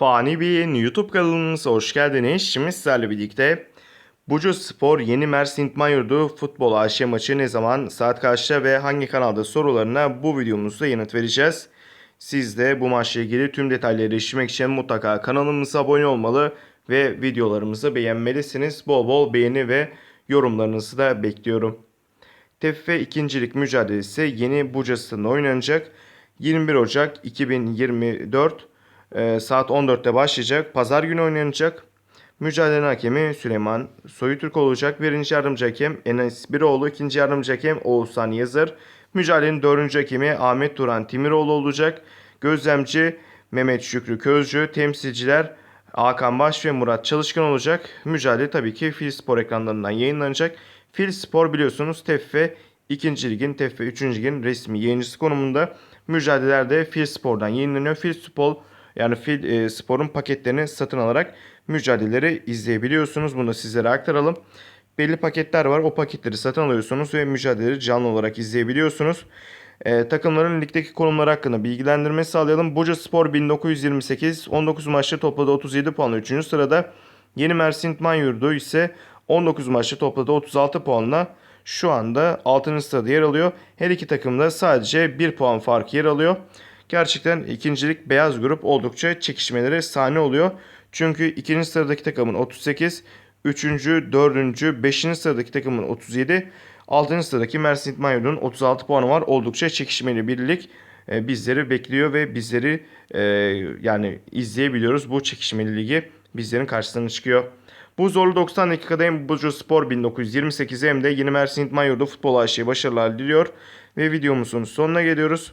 Fani Bey'in YouTube kanalımıza hoş geldiniz. Şimdi sizlerle birlikte Bucu Spor Yeni Mersin Yurdu Futbol AŞ maçı ne zaman, saat kaçta ve hangi kanalda sorularına bu videomuzda yanıt vereceğiz. Siz de bu maçla ilgili tüm detaylara erişmek için mutlaka kanalımıza abone olmalı ve videolarımızı beğenmelisiniz. Bol bol beğeni ve yorumlarınızı da bekliyorum. TFF ikincilik mücadelesi yeni Buca Stadı'nda oynanacak. 21 Ocak 2024 e, saat 14'te başlayacak. Pazar günü oynanacak. Mücadelenin hakemi Süleyman Soyutürk olacak. Birinci yardımcı hakem Enes Biroğlu. ikinci yardımcı hakem Oğuzhan Yazır. Mücadelenin dördüncü hakemi Ahmet Turan Timiroğlu olacak. Gözlemci Mehmet Şükrü Közcü. Temsilciler Hakan Baş ve Murat Çalışkan olacak. Mücadele tabii ki Fil Spor ekranlarından yayınlanacak. Fil Spor biliyorsunuz TFF 2. Ligin, TFF 3. Ligin resmi yayıncısı konumunda. Mücadelelerde Fil Spor'dan yayınlanıyor. Fil Spor yani Fil e, Spor'un paketlerini satın alarak mücadeleleri izleyebiliyorsunuz. Bunu da sizlere aktaralım. Belli paketler var. O paketleri satın alıyorsunuz ve mücadeleleri canlı olarak izleyebiliyorsunuz. E, takımların ligdeki konumları hakkında bilgilendirme sağlayalım. Buca Spor 1928 19 maçta topladı 37 puanla 3. sırada. Yeni Mersin İtman Yurdu ise 19 maçta topladı 36 puanla şu anda 6. sırada yer alıyor. Her iki takımda sadece 1 puan fark yer alıyor. Gerçekten ikincilik beyaz grup oldukça çekişmelere sahne oluyor. Çünkü ikinci sıradaki takımın 38, 3. 4. 5. sıradaki takımın 37, 6. sıradaki Mersin İtman Yurdu'nun 36 puanı var. Oldukça çekişmeli bir lig e, bizleri bekliyor ve bizleri e, yani izleyebiliyoruz. Bu çekişmeli ligi bizlerin karşısına çıkıyor. Bu zorlu 90 dakikada hem Burcu Spor 1928 hem de Yeni Mersin İtman Yurdu Futbol AŞ'ye başarılar diliyor. Ve videomuzun sonuna geliyoruz.